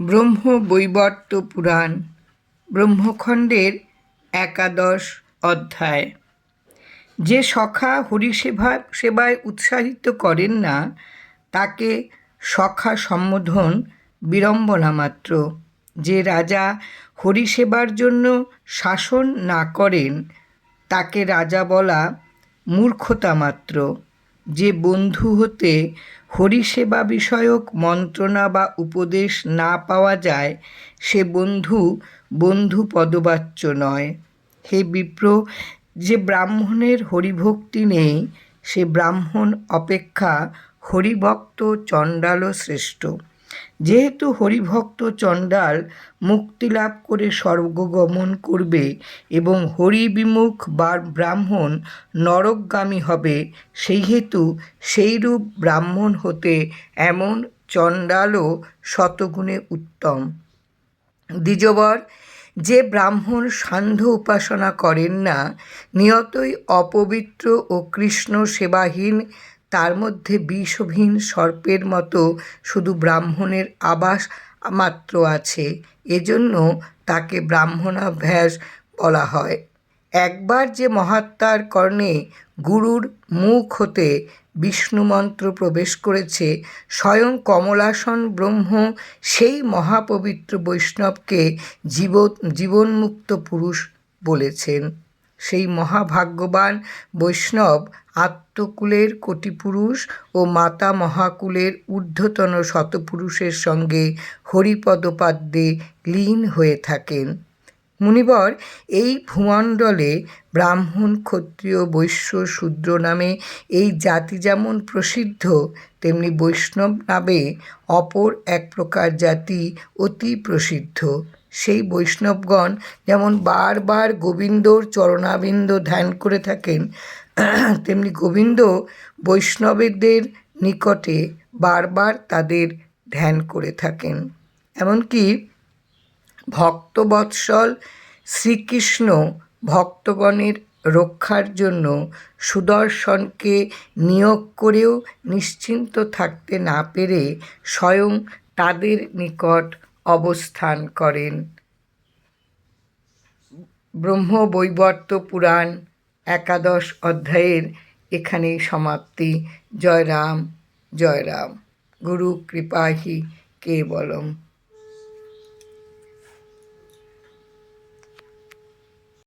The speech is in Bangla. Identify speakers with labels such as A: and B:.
A: ব্রহ্ম বৈবর্ত পুরাণ ব্রহ্মখণ্ডের একাদশ অধ্যায়। যে সখা হরিসেবা সেবায় উৎসাহিত করেন না, তাকে সখা সম্বোধন বিড়ম্বনা মাত্র। যে রাজা হরিসেবার জন্য শাসন না করেন, তাকে রাজা বলা মূর্খতা মাত্র। যে বন্ধু হতে হরিসেবা বিষয়ক মন্ত্রণা বা উপদেশ না পাওয়া যায়, সে বন্ধু বন্ধু পদবাচ্য নয়। হে বিপ্র, যে ব্রাহ্মণের হরিভক্তি নেই, সে ব্রাহ্মণ অপেক্ষা হরিভক্ত চণ্ডালও শ্রেষ্ঠ। যেহেতু হরিভক্ত চণ্ডাল মুক্তি লাভ করে স্বর্গ গমন করবে এবং হরিবিমুখ বা ব্রাহ্মণ নরকগামী হবে, সেই হেতু সেইরূপ ব্রাহ্মণ হতে এমন চণ্ডালও শতগুণে উত্তম। দ্বিজবর, যে ব্রাহ্মণ সান্ধ্য উপাসনা করেন না, নিয়তই অপবিত্র ও কৃষ্ণ সেবাহীন তার মধ্যে বিষহীন সর্পের মতো শুধু ব্রাহ্মণের আবাস মাত্র আছে। এজন্য তাকে ব্রাহ্মণাভ্যাস বলা হয়। একবার যে মহাত্মার কর্ণে গুরুর মুখ হতে বিষ্ণুমন্ত্র প্রবেশ করেছে, স্বয়ং কমলাসন ব্রহ্ম সেই মহাপবিত্র বৈষ্ণবকে জীব জীবনমুক্ত পুরুষ বলেছেন। সেই মহাভাগ্যবান বৈষ্ণব আত্মকুলের কোটিপুরুষ ও মাতা মহাকুলের ঊর্ধ্বতন শতপুরুষের সঙ্গে হরিপদপাদ্যে লীন হয়ে থাকেন। মুনিবর এই ভূমণ্ডলে ব্রাহ্মণ, ক্ষত্রিয়, বৈশ্য, শূদ্র নামে এই জাতি যেমন প্রসিদ্ধ, তেমনি বৈষ্ণব নামে অপর এক প্রকার জাতি অতি প্রসিদ্ধ। সেই বৈষ্ণবগণ যেমন বারবার গোবিন্দর চরণাবিন্দ ধ্যান করে থাকেন, তেমনি গোবিন্দ বৈষ্ণবদের নিকটে বারবার তাদের ধ্যান করে থাকেন। এমনকি ভক্তবৎসল শ্রীকৃষ্ণ ভক্তগণের রক্ষার জন্য সুদর্শনকে নিয়োগ করেও নিশ্চিন্ত থাকতে না পেরে স্বয়ং তাদের নিকট অবস্থান করেন। ব্রহ্ম বৈবর্ত পুরাণ, একাদশ অধ্যায়ের এখানে সমাপ্তি। জয় রাম জয় রাম। গুরু কৃপাহি, কেবলম।